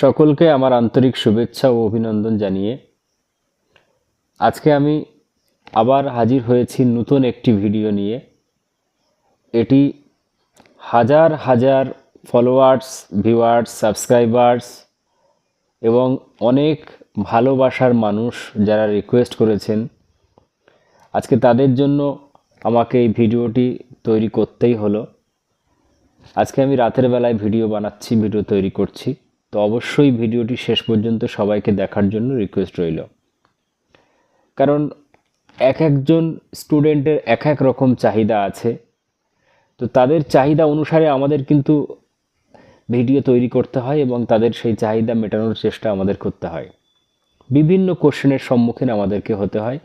সকলকে আমার আন্তরিক শুভেচ্ছা ও অভিনন্দন জানিয়ে আজকে আমি আবার হাজির হয়েছি নতুন একটি ভিডিও নিয়ে। এটি হাজার হাজার ফলোয়ার্স ভিউয়ার্স সাবস্ক্রাইবার্স এবং অনেক ভালোবাসার মানুষ যারা রিকোয়েস্ট করেছেন। আজকে তাদের জন্য আমাকে এই ভিডিওটি তৈরি করতেই হলো। আজকে আমি রাতের বেলায় ভিডিও বানাচ্ছি, ভিডিও তৈরি করছি। তো অবশ্যই ভিডিওটি শেষ পর্যন্ত সবাইকে দেখার জন্য রিকোয়েস্ট রইল। কারণ এক একজন স্টুডেন্টের এক এক রকম চাহিদা আছে। তো তাদের চাহিদা অনুসারে আমাদের কিন্তু ভিডিও তৈরি করতে হয় এবং তাদের সেই চাহিদা মেটানোর চেষ্টা আমাদের করতে হয়। বিভিন্ন কোশ্চেনের সম্মুখীন আমাদেরকে হতে হয়।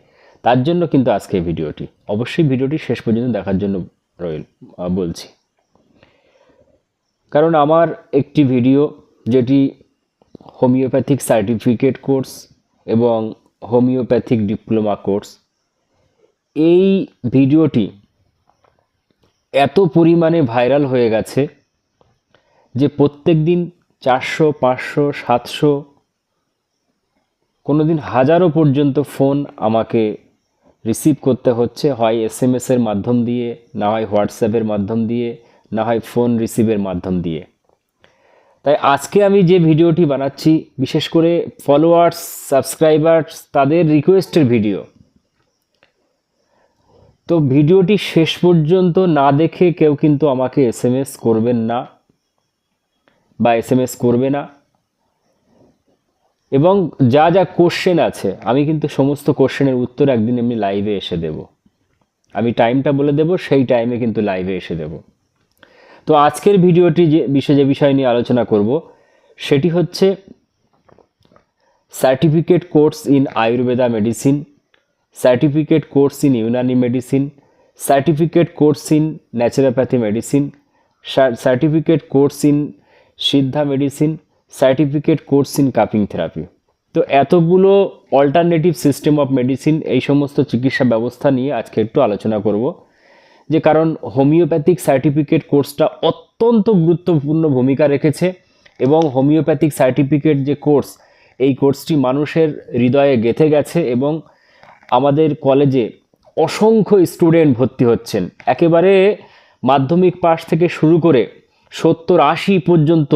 তার জন্য কিন্তু আজকে ভিডিওটি। অবশ্যই ভিডিওটি শেষ পর্যন্ত দেখার জন্য রইল বলছি। কারণ আমার একটি ভিডিও যেটি হোমিওপ্যাথিক সার্টিফিকেট কোর্স এবং হোমিওপ্যাথিক ডিপ্লোমা কোর্স। এই ভিডিওটি এত পরিমাণে ভাইরাল হয়ে গেছে যে প্রত্যেক দিন চারশো, পাঁচশো, সাতশো কোনো দিন হাজারো পর্যন্ত ফোন আমাকে রিসিভ করতে হচ্ছে, হয় এস এম এসের মাধ্যম দিয়ে, না হয় হোয়াটসঅ্যাপের মাধ্যম দিয়ে, না হয় ফোন রিসিভের মাধ্যম দিয়ে। তাই আজকে আমি যে ভিডিওটি বানাচ্ছি, বিশেষ করে ফলোয়ার্স সাবস্ক্রাইবার্স তাদের রিকোয়েস্টের ভিডিও তো ভিডিওটি শেষ পর্যন্ত না দেখে কেউ কিন্তু আমাকে এস করবেন না বা এস করবে না। এবং যা যা কোশ্চেন আছে, আমি কিন্তু সমস্ত কোশ্চেনের উত্তর একদিন এমনি লাইভে এসে দেব। আমি টাইমটা বলে দেব, সেই টাইমে কিন্তু লাইভে এসে দেব। তো আজকের ভিডিওটি যে বিষয় যে বিষয় নিয়ে আলোচনা করব, সেটি হচ্ছে certificate course in Ayurveda medicine certificate course in Unani medicine certificate course in naturopathy medicine certificate course in Siddha medicine certificate course in cupping therapy তো এতগুলো অল্টারনেটিভ সিস্টেম অফ মেডিসিন এই সমস্ত চিকিৎসা ব্যবস্থা নিয়ে আজকে একটু আলোচনা করব। যে কারণ হোমিওপ্যাথিক সার্টিফিকেট কোর্সটা অত্যন্ত গুরুত্বপূর্ণ ভূমিকা রেখেছে এবং হোমিওপ্যাথিক সার্টিফিকেট যে কোর্স, এই কোর্সটি মানুষের হৃদয়ে গেঁথে গেছে এবং আমাদের কলেজে অসংখ্য স্টুডেন্ট ভর্তি হচ্ছেন। একেবারে মাধ্যমিক পাশ থেকে শুরু করে সত্তর আশি পর্যন্ত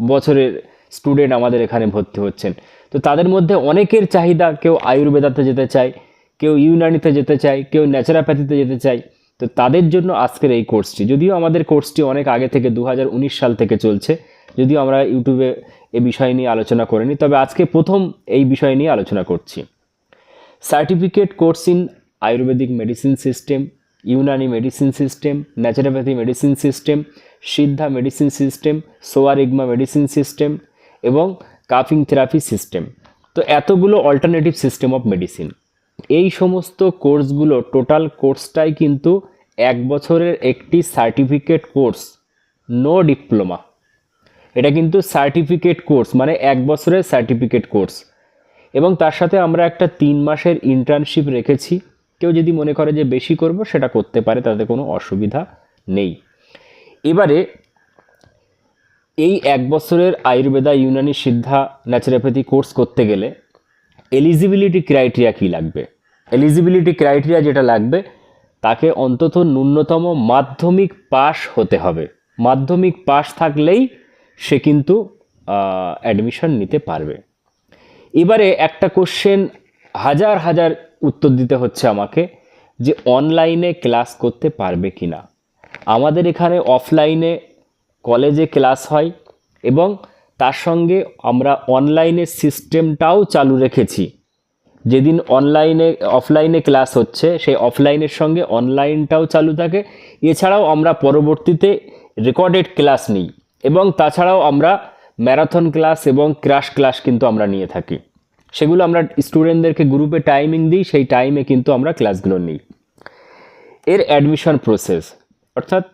বছরের স্টুডেন্ট আমাদের এখানে ভর্তি হচ্ছেন। তো তাদের মধ্যে অনেকের চাহিদা, কেউ আয়ুর্বেদাতে যেতে চায়, কেউ ইউনানিতে যেতে চায়, কেউ ন্যাচারাপ্যাথিতে যেতে চায়। তো তাদের জন্য আজকের এই কোর্সটি যদিও আমাদের কোর্সটি অনেক আগে থেকে দু হাজার উনিশ সাল থেকে চলছে, যদিও আমরা ইউটিউবে এ বিষয় নিয়ে আলোচনা করিনি, তবে আজকে প্রথম এই বিষয় নিয়ে আলোচনা করছি। Certificate course in Ayurvedic medicine system Unani medicine system naturopathy medicine system Siddha medicine system Sowa Rigpa medicine system এবং কাফিং থেরাপি সিস্টেম তো এতগুলো অল্টারনেটিভ সিস্টেম অফ মেডিসিন এই সমস্ত কোর্সগুলো টোটাল কোর্সটাই কিন্তু এক বছরের একটি সার্টিফিকেট কোর্স নো ডিপ্লোমা এটা কিন্তু সার্টিফিকেট কোর্স মানে এক বছরের সার্টিফিকেট কোর্স। এবং তার সাথে আমরা একটা তিন মাসের ইন্টার্নশিপ রেখেছি। কেউ যদি মনে করে যে বেশি করব, সেটা করতে পারে, তাতে কোনো অসুবিধা নেই। এবারে, এই এক বছরের আয়ুর্বেদা ইউনানি সিদ্ধা ন্যাচারোপ্যাথি কোর্স করতে গেলে এলিজিবিলিটি ক্রাইটেরিয়া কী লাগবে? এলিজিবিলিটি ক্রাইটেরিয়া যেটা লাগবে, তাকে অন্তত ন্যূনতম মাধ্যমিক পাস হতে হবে। মাধ্যমিক পাস থাকলেই সে কিন্তু অ্যাডমিশন নিতে পারবে। এবারে একটা কোশ্চেন হাজার হাজার উত্তর দিতে হচ্ছে আমাকে যে অনলাইনে ক্লাস করতে পারবে কি না আমাদের এখানে অফলাইনে কলেজে ক্লাস হয় এবং তার সঙ্গে আমরা অনলাইনের সিস্টেমটাও চালু রেখেছি। যেদিন অনলাইনে অফলাইনে ক্লাস হচ্ছে, সেই অফলাইনের সঙ্গে অনলাইনটাও চালু থাকে। এছাড়াও আমরা পরবর্তীতে রেকর্ডেড ক্লাস নিই এবং তাছাড়াও আমরা ম্যারাথন ক্লাস এবং ক্রাশ ক্লাস কিন্তু আমরা নিয়ে থাকি। সেগুলো আমরা স্টুডেন্টদেরকে গ্রুপে টাইমিং দিই, সেই টাইমে কিন্তু আমরা ক্লাসগুলো নিই। এর অ্যাডমিশন প্রসেস অর্থাৎ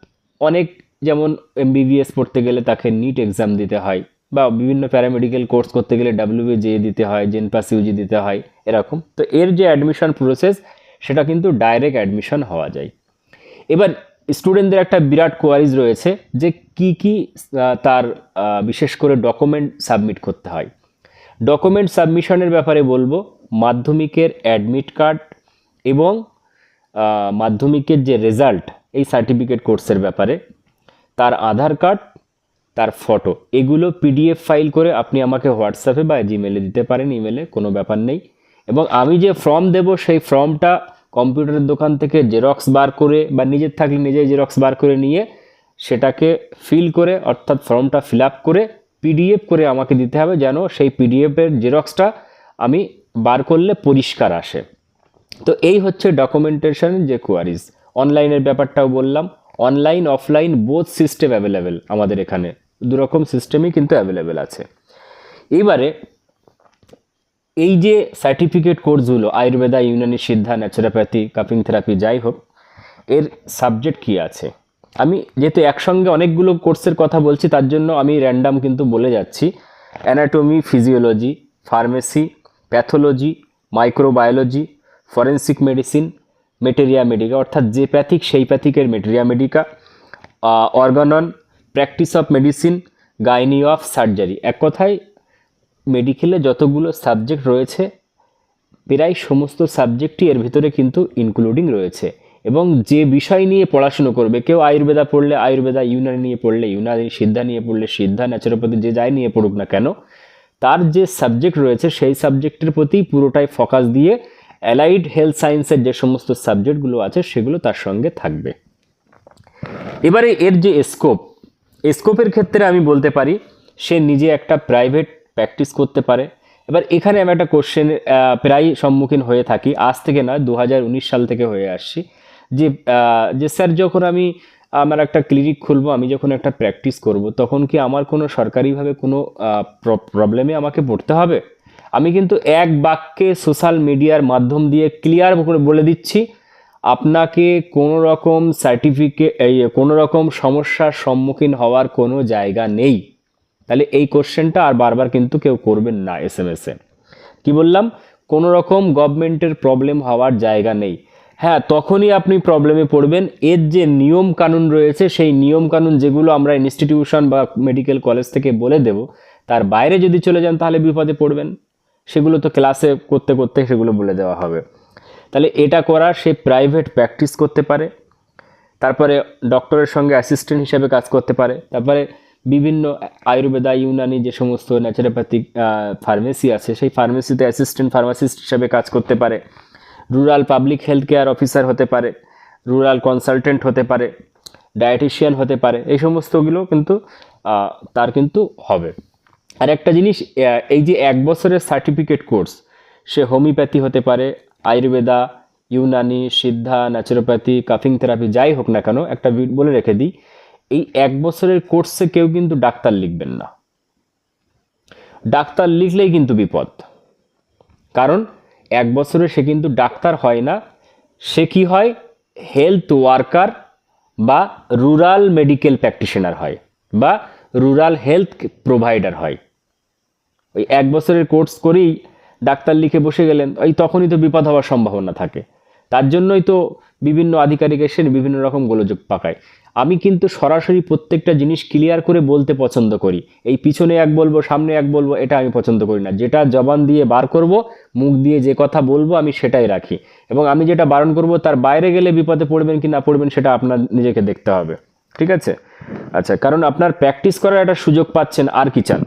অনেক যেমন এমবিবিএস পড়তে গেলে তাকে নিট এক্সাম দিতে হয় বা বিভিন্ন প্যারামেডিক্যাল কোর্স করতে গেলে ডাব্লিউবি জে দিতে হয় জেন প্লাস ইউজি দিতে হয়, এরকম। তো এর যে অ্যাডমিশন প্রসেস সেটা কিন্তু ডাইরেক্ট অ্যাডমিশন হওয়া যায়। এবার স্টুডেন্টদের একটা বিরাট কোয়ারিজ রয়েছে যে কি কি তার বিশেষ করে ডকুমেন্ট সাবমিট করতে হয়। ডকুমেন্ট সাবমিশনের ব্যাপারে বলব, মাধ্যমিকের অ্যাডমিট কার্ড এবং মাধ্যমিকের যে রেজাল্ট এই সার্টিফিকেট কোর্সের ব্যাপারে। তার আধার কার্ড তার ফটো এগুলো পিডিএফ ফাইল করে আপনি আমাকে হোয়াটসঅ্যাপে বা জিমেলে দিতে পারেন ইমেলে কোনো ব্যাপার নেই। এবং আমি যে ফর্ম দেব, সেই ফর্মটা কম্পিউটারের দোকান থেকে জেরক্স বার করে বা নিজের থাকলে নিজেই জেরক্স বার করে নিয়ে সেটাকে ফিল করে, অর্থাৎ ফর্মটা ফিল আপ করে পিডিএফ করে আমাকে দিতে হবে যেন সেই পিডিএফের জেরক্সটা আমি বার করলে পরিষ্কার আসে। তো এই হচ্ছে ডকুমেন্টেশনের যে কোয়ারিজ অনলাইনের ব্যাপারটাও বললাম। Online offline both system available আমাদের এখানে। দুরকম সিস্টেমই কিন্তু অ্যাভেলেবেল আছে। এবারে এই যে সার্টিফিকেট কোর্সগুলো Ayurveda Unani Siddha naturopathy cupping therapy যাই হোক, এর সাবজেক্ট কি আছে? আমি যেহেতু একসঙ্গে অনেকগুলো কোর্সের কথা বলছি, তার জন্য আমি র্যান্ডাম কিন্তু বলে যাচ্ছি। Anatomy physiology pharmacy pathology microbiology forensic medicine materia medica অর্থাৎ যে প্যাথিক সেই প্যাথিকের materia medica organon practice of medicine, gynae of surgery. এক কথায়, মেডিকেলে যতগুলো সাবজেক্ট রয়েছে, প্রায় সমস্ত সাবজেক্টই এর ভিতরে কিন্তু ইনক্লুডিং রয়েছে। এবং যে বিষয় নিয়ে পড়াশুনো করবে, কেউ আয়ুর্বেদা পড়লে আয়ুর্বেদা, ইউনানি নিয়ে পড়লে ইউনানি, সিদ্ধা নিয়ে পড়লে সিদ্ধা ন্যাচুরোপ্যাথি যে যাই নিয়ে পড়ুক না কেন, তার যে সাবজেক্ট রয়েছে, সেই সাবজেক্টের প্রতি পুরোটাই ফোকাস দিয়ে অ্যালাইড হেলথ সায়েন্সের যে সমস্ত সাবজেক্টগুলো আছে, সেগুলো তার সঙ্গে থাকবে। এবারে এর যে স্কোপ স্কোপের ক্ষেত্রে আমি বলতে পারি, সে নিজে একটা প্রাইভেট প্র্যাকটিস করতে পারে। এবার এখানে আমি একটা কোশ্চেন প্রায় সম্মুখীন হয়ে থাকি, আজ থেকে নয় দু সাল থেকে হয়ে আসছি। যে যে স্যার, যখন আমি আমার একটা ক্লিনিক খুলবো, আমি যখন একটা প্র্যাকটিস করব, তখন কি আমার কোনো সরকারিভাবে কোনো প্রবলেমে আমাকে পড়তে হবে? আমি কিন্তু এক বাক্যে সোশ্যাল মিডিয়ার মাধ্যম দিয়ে ক্লিয়ার করে বলে দিচ্ছি। আপনাকে কোনো রকম সার্টিফিকেট এই, কোনো রকম সমস্যার সম্মুখীন হওয়ার কোনো জায়গা নেই। তাহলে এই কোশ্চেনটা আর বারবার কিন্তু কেউ করবেন না এস এম এসে কি বললাম? কোনো রকম গভর্নমেন্টের প্রবলেম হওয়ার জায়গা নেই। হ্যাঁ তখনই আপনি প্রবলেমে পড়বেন। এর যে নিয়ম কানুন রয়েছে, সেই নিয়ম কানুন যেগুলো আমরা ইনস্টিটিউশন বা মেডিকেল কলেজ থেকে বলে দেব, তার বাইরে যদি চলে যান, তাহলে বিপদে পড়বেন। সেগুলো তো ক্লাসে করতে করতে সেগুলো বলে দেওয়া হবে। তাহলে এটা করা সে প্রাইভেট প্র্যাকটিস করতে পারে, তারপরে ডক্টরের সঙ্গে অ্যাসিস্ট্যান্ট হিসেবে কাজ করতে পারে, তারপরে বিভিন্ন আয়ুর্বেদা, ইউনানি যে সমস্ত ন্যাচারোপ্যাথিক ফার্মেসি আছে, সেই ফার্মেসিতে অ্যাসিস্ট্যান্ট ফার্মাসিস্ট হিসেবে কাজ করতে পারে rural public health care officer হতে পারে রুরাল কনসালটেন্ট হতে পারে ডায়েটিশিয়ান হতে পারে, এই সমস্তগুলো কিন্তু তার কিন্তু হবে। আর একটা জিনিস এই যে এক বছরের সার্টিফিকেট কোর্স সে হোমিওপ্যাথি হতে পারে Ayurveda, Unani, Siddha naturopathy cupping therapy যাই হোক না কেন, একটা বলে রেখে দিই, এই এক বছরের কোর্সে কেউ কিন্তু ডাক্তার লিখবেন না। ডাক্তার লিখলেই কিন্তু বিপদ। কারণ এক বছরে সে কিন্তু ডাক্তার হয় না, সে কি হয়? হেলথ ওয়ার্কার বা রুরাল মেডিকেল প্র্যাকটিশনার হয় বা রুরাল হেলথ প্রোভাইডার হয়। ওই এক বছরের কোর্স করেই ডাক্তার লিখে বসে গেলেন ওই তখনই তো বিপদ হওয়ার সম্ভাবনা থাকে। তার জন্যই তো বিভিন্ন আধিকারিক এসে বিভিন্ন রকম গোলযোগ পাকায়। আমি কিন্তু সরাসরি প্রত্যেকটা জিনিস ক্লিয়ার করে বলতে পছন্দ করি। এই পিছনে এক বলব, সামনে এক বলব, এটা আমি পছন্দ করি না। যেটা জবান দিয়ে বার করব, মুখ দিয়ে যে কথা বলব, আমি সেটাই রাখি। এবং আমি যেটা বারণ করব, তার বাইরে গেলে বিপদে পড়বেন কি না পড়বেন, সেটা আপনার নিজেকে দেখতে হবে। ঠিক আছে? আচ্ছা কারণ আপনার প্র্যাকটিস করার একটা সুযোগ পাচ্ছেন আর কি চান।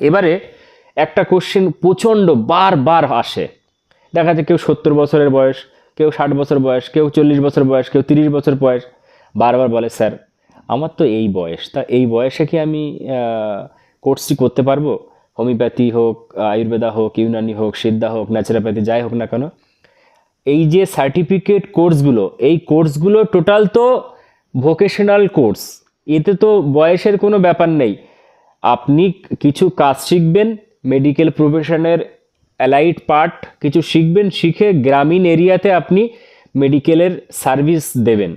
এবারে একটা কোশ্চেন প্রচণ্ড বারবার আসে। দেখা যায় কেউ সত্তর বছরের বয়স, কেউ ষাট বছর বয়স, কেউ চল্লিশ বছর বয়স, কেউ তিরিশ বছর বয়স, বারবার বলে, স্যার, আমার তো এই বয়স, তা এই বয়সে কি আমি কোর্সটি করতে পারব? হোমিওপ্যাথি হোক, আয়ুর্বেদা হোক, ইউনানি হোক, সিদ্ধা হোক ন্যাচারোপ্যাথি যাই হোক না কেন? এই যে সার্টিফিকেট কোর্সগুলো এই কোর্সগুলো টোটাল তো ভোকেশনাল কোর্স এতে তো বয়সের কোনো ব্যাপার নেই। আপনি কিছু কাজ শিখবেন মেডিকেল প্রফেশনের অ্যালাইড পার্ট কিছু শিখবেন, শিখে গ্রামীণ এরিয়াতে আপনি মেডিকেলের সার্ভিস দেবেন,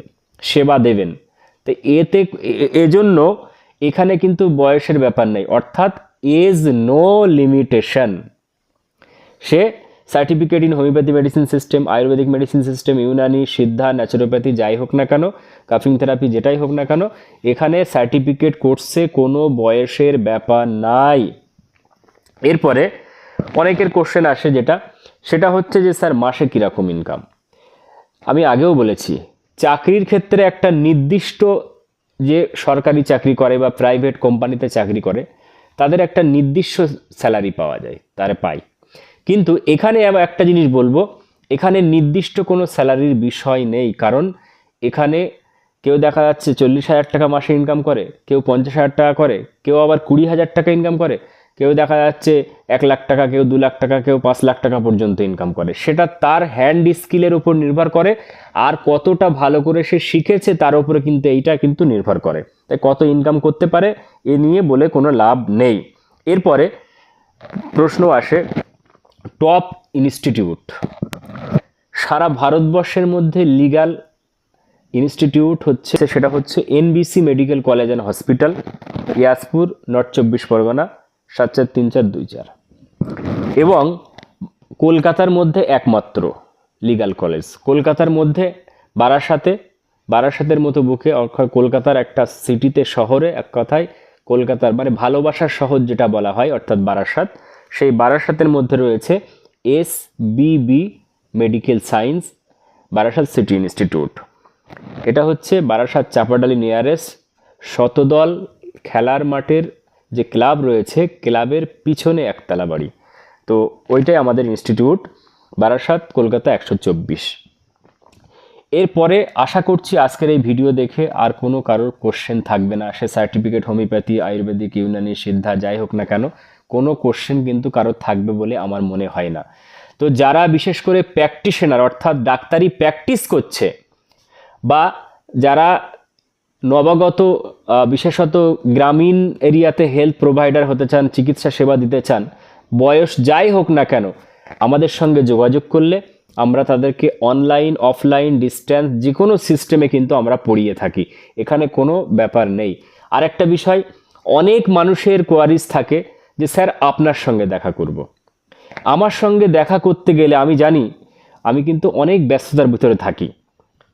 সেবা দেবেন। তো এতে এজন্য এখানে কিন্তু বয়সের ব্যাপার নেই। অর্থাৎ age no limitation say certificate in homeopathy medicine system Ayurvedic medicine system Unani Siddha naturopathy যাই হোক না কেন কাফিং থেরাপি যেটাই হোক না কেন, এখানে সার্টিফিকেট কোর্সে কোনো বয়সের ব্যাপার নাই। এরপরে অনেকের কোশ্চেন আসে যেটা, সেটা হচ্ছে যে, স্যার, মাসে কীরকম ইনকাম আমি আগেও বলেছি, চাকরির ক্ষেত্রে একটা নির্দিষ্ট যে সরকারি চাকরি করে বা প্রাইভেট কোম্পানিতে চাকরি করে, তাদের একটা নির্দিষ্ট স্যালারি পাওয়া যায়, তারা পায়। কিন্তু এখানে আবার একটা জিনিস বলব, এখানে নির্দিষ্ট কোনো স্যালারির বিষয় নেই, কারণ এখানে কেউ দেখা যাচ্ছে চল্লিশ হাজার টাকা মাসে ইনকাম করে, কেউ পঞ্চাশ হাজার টাকা করে, কেউ আবার কুড়ি হাজার টাকা ইনকাম করে। কেউ দেখা যাচ্ছে এক লাখ টাকা, কেউ দু লাখ টাকা, কেউ পাঁচ লাখ টাকা পর্যন্ত ইনকাম করে। সেটা তার হ্যান্ড স্কিলের উপর নির্ভর করে, আর কতটা ভালো করে সে শিখেছে তার উপরে কিন্তু এইটা কিন্তু নির্ভর করে। তাই কত ইনকাম করতে পারে, এ নিয়ে বলে কোনো লাভ নেই। এরপরে প্রশ্ন আসে টপ ইনস্টিটিউট সারা ভারতবর্ষের মধ্যে লিগ্যাল ইনস্টিটিউট হচ্ছে, সেটা হচ্ছে NBC medical college and hospital Yaspur north চব্বিশ পরগনা। সাত চার তিন চার দুই চার এবং কলকাতার মধ্যে একমাত্র লিগ্যাল কলেজ কলকাতার মধ্যে বারাসাতে, বারাসাতের মতো বুকে অর্থাৎ কলকাতার একটা সিটিতে শহরে এক কথায় কলকাতার মানে ভালোবাসার শহর যেটা বলা হয়, অর্থাৎ বারাসাত, সেই বারাসাতের মধ্যে রয়েছে S BB medical science, Barasat city institute. এটা হচ্ছে বারাসাত চাপাডালি নিয়ারেস্ট শতদল খেলার মাঠের যে ক্লাব রয়েছে, ক্লাবের পিছনে একতলা বাড়ি। তো ওইটাই আমাদের ইনস্টিটিউট, বারাসাত, কলকাতা একশো চব্বিশ। এরপরে আশা করছি আজকের এই ভিডিও দেখে আর কোনো কারোর কোশ্চেন থাকবে না। সে সার্টিফিকেট হোমিওপ্যাথি আয়ুর্বেদিক ইউনানি সিদ্ধা যাই হোক না কেন, কোনো কোশ্চেন কিন্তু কারোর থাকবে বলে আমার মনে হয় না। তো যারা বিশেষ করে প্র্যাকটিশনার অর্থাৎ ডাক্তারি প্র্যাকটিস করছে, বা যারা নবাগত বিশেষত গ্রামীণ এরিয়াতে হেলথ প্রোভাইডার হতে চান, চিকিৎসা সেবা দিতে চান, বয়স যাই হোক না কেন, আমাদের সঙ্গে যোগাযোগ করলে আমরা তাদেরকে অনলাইন অফলাইন ডিস্ট্যান্স যে কোনো সিস্টেমে কিন্তু আমরা পড়িয়ে থাকি, এখানে কোনো ব্যাপার নেই আর একটা বিষয়, অনেক মানুষের কোয়ারিজ থাকে যে, স্যার, আপনার সঙ্গে দেখা করব। আমার সঙ্গে দেখা করতে গেলে আমি জানি, আমি কিন্তু অনেক ব্যস্ততার ভিতরে থাকি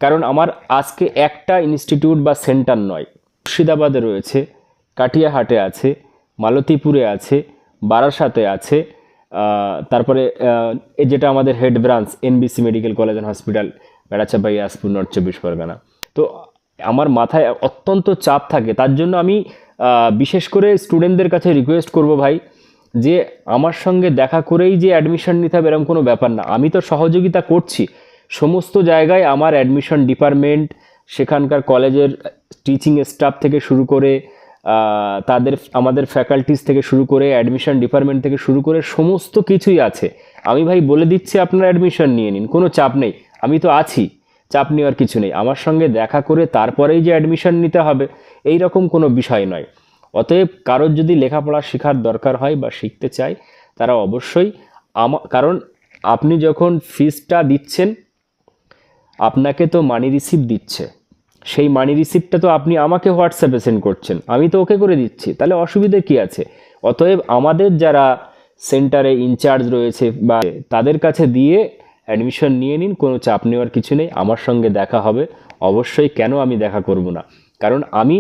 কারণ আমার আজকে একটা ইনস্টিটিউট বা সেন্টার নয়, মুর্শিদাবাদে রয়েছে, কাটিয়াহাটে আছে, মালতীপুরে আছে, বারাসাতে আছে তারপরে যেটা আমাদের head branch NBC medical college and hospital Berachapai Yaspur north চব্বিশ পরগনা। তো আমার মাথায় অত্যন্ত চাপ থাকে, তার জন্য আমি বিশেষ করে স্টুডেন্টদের কাছে রিকোয়েস্ট করব ভাই, যে আমার সঙ্গে দেখা করেই যে অ্যাডমিশন নিতে হবে এরকম কোনো ব্যাপার না। আমি তো সহযোগিতা করছি সমস্ত জায়গায় আমার অ্যাডমিশন ডিপার্টমেন্ট সেখানকার কলেজের টিচিং স্টাফ থেকে শুরু করে তাদের, আমাদের ফ্যাকাল্টিস থেকে শুরু করে অ্যাডমিশন ডিপার্টমেন্ট থেকে শুরু করে সমস্ত কিছুই আছে। আমি ভাই বলে দিচ্ছি, আপনারা অ্যাডমিশন নিয়ে নিন, কোনো চাপ নেই। আমি তো আছি, চাপ নেওয়ার কিছু নেই। আমার সঙ্গে দেখা করে তারপরেই যে অ্যাডমিশন নিতে হবে, এই রকম কোনো বিষয় নয়। অতএব কারোর যদি লেখাপড়া শেখার দরকার হয় বা শিখতে চায়, তারা অবশ্যই আমা, কারণ আপনি যখন ফিজটা দিচ্ছেন আপনাকে তো মানি রিসিভ দিচ্ছে। সেই মানি রিসিপ্টটা তো আপনি আমাকে হোয়াটসঅ্যাপে সেন্ড করছেন। আমি তো ওকে করে দিচ্ছি। তাহলে অসুবিধে কি আছে? অতএব আমাদের যারা সেন্টারে ইনচার্জ রয়েছে বা তাদের কাছে দিয়ে অ্যাডমিশন নিয়ে নিন, কোনো চাপ নেওয়ার কিছু নেই। আমার সঙ্গে দেখা হবে। অবশ্যই কেন আমি দেখা করব না? কারণ আমি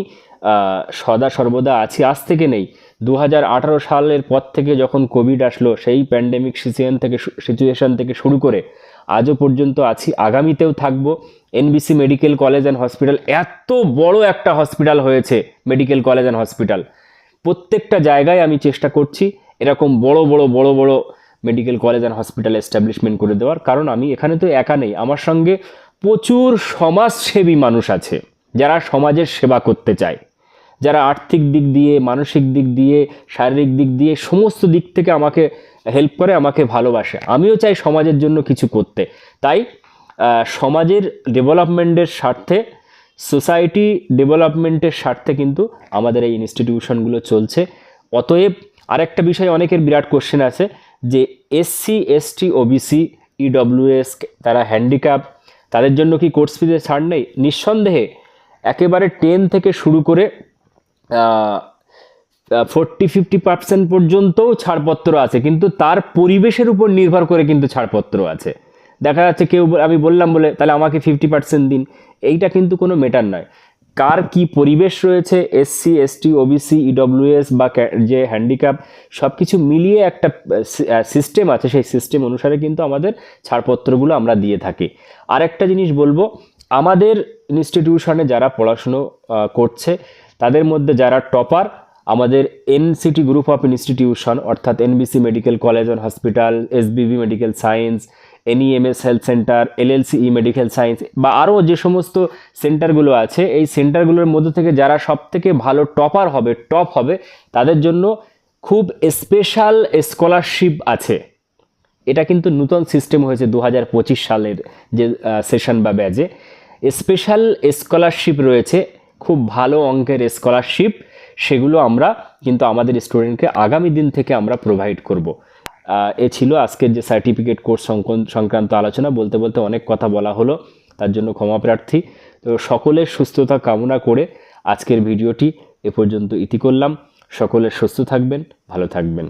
সদা সর্বদা আছি। আজ থেকে নেই। দু হাজার আঠেরো সালের পর থেকে যখন কোভিড আসলো, সেই প্যান্ডেমিক সিচুয়েশন থেকে সিচুয়েশন থেকে শুরু করে আজও পর্যন্ত আছি। আগামীতেও থাকব। NBC medical college and hospital. এত বড় একটা হসপিটাল হয়েছে মেডিকেল কলেজ অ্যান্ড হসপিটাল। প্রত্যেকটা জায়গায় আমি চেষ্টা করছি এরকম বড় বড় বড় বড় medical college and hospital establishment করে দেওয়ার। কারণ আমি এখানে তো একা নেই। আমার সঙ্গে প্রচুর সমাজসেবী মানুষ আছে, যারা সমাজের সেবা করতে চায়। যারা আর্থিক দিক দিয়ে, মানসিক দিক দিয়ে, শারীরিক দিক দিয়ে সমস্ত দিক থেকে আমাকে হেল্প করে, আমাকে ভালোবাসে। আমিও চাই সমাজের জন্য কিছু করতে। তাই সমাজের ডেভেলপমেন্টের স্বার্থে সোসাইটি ডেভেলপমেন্টের স্বার্থে কিন্তু আমাদের এই ইনস্টিটিউশনগুলো চলছে। অতএব, আরেকটা বিষয় অনেকের বিরাট কোশ্চেন আছে যে এসসি এসটি ওবিসি ইডব্লিউএস তারা হ্যান্ডিক্যাপ তাদের জন্য কি কোর্স ফিজে ছাড় নেই? নিঃসন্দেহে, একেবারে টেন থেকে শুরু করে ফোরটি ফিফটি পার্সেন্ট পর্যন্তও ছাড়পত্র আছে, কিন্তু তার পরিবেশের উপর নির্ভর করে কিন্তু ছাড়পত্র আছে। দেখা যাচ্ছে কেউ আমি বললাম বলে, তাহলে আমাকে ফিফটি পার্সেন্ট দিন। এইটা কিন্তু কোনো মেটার নয়। কার কি পরিবেশ রয়েছে এসসি এসটি ওবিসি ইডব্লিউএস বা যে হ্যান্ডিক্যাপ সব কিছু মিলিয়ে একটা সিস্টেম আছে। সেই সিস্টেম অনুসারে কিন্তু আমাদের ছাড়পত্রগুলো আমরা দিয়ে থাকি। আরেকটা জিনিস বলব, আমাদের ইনস্টিটিউশনে যারা পড়াশুনো করছে তাদের মধ্যে যারা টপার, আমাদের এনসিটি গ্রুপ অফ ইনস্টিটিউশন অর্থাৎ NBC medical college and hospital SBB medical science NEMS health centre LLC E medical science বা আরও যে সমস্ত সেন্টারগুলো আছে, এই সেন্টারগুলোর মধ্যে থেকে যারা সব থেকে ভালো টপার হবে টপ হবে, তাদের জন্য খুব স্পেশাল স্কলারশিপ আছে। এটা কিন্তু নূতন সিস্টেম হয়েছে দু হাজার পঁচিশ সালের যে সেশন বা ব্যাজে স্পেশাল স্কলারশিপ রয়েছে। খুব ভালো অঙ্কের স্কলারশিপ সেগুলো আমরা কিন্তু আমাদের স্টুডেন্টকে আগামী দিন থেকে আমরা প্রোভাইড করব। এ ছিল আজকের যে সার্টিফিকেট কোর্স সংক্রান্ত আলোচনা। বলতে বলতে অনেক কথা বলা হলো, তার জন্য ক্ষমা প্রার্থী। তো সকলের সুস্থতা কামনা করে আজকের ভিডিওটি এ পর্যন্ত ইতি করলাম। সকলের সুস্থ থাকবেন, ভালো থাকবেন।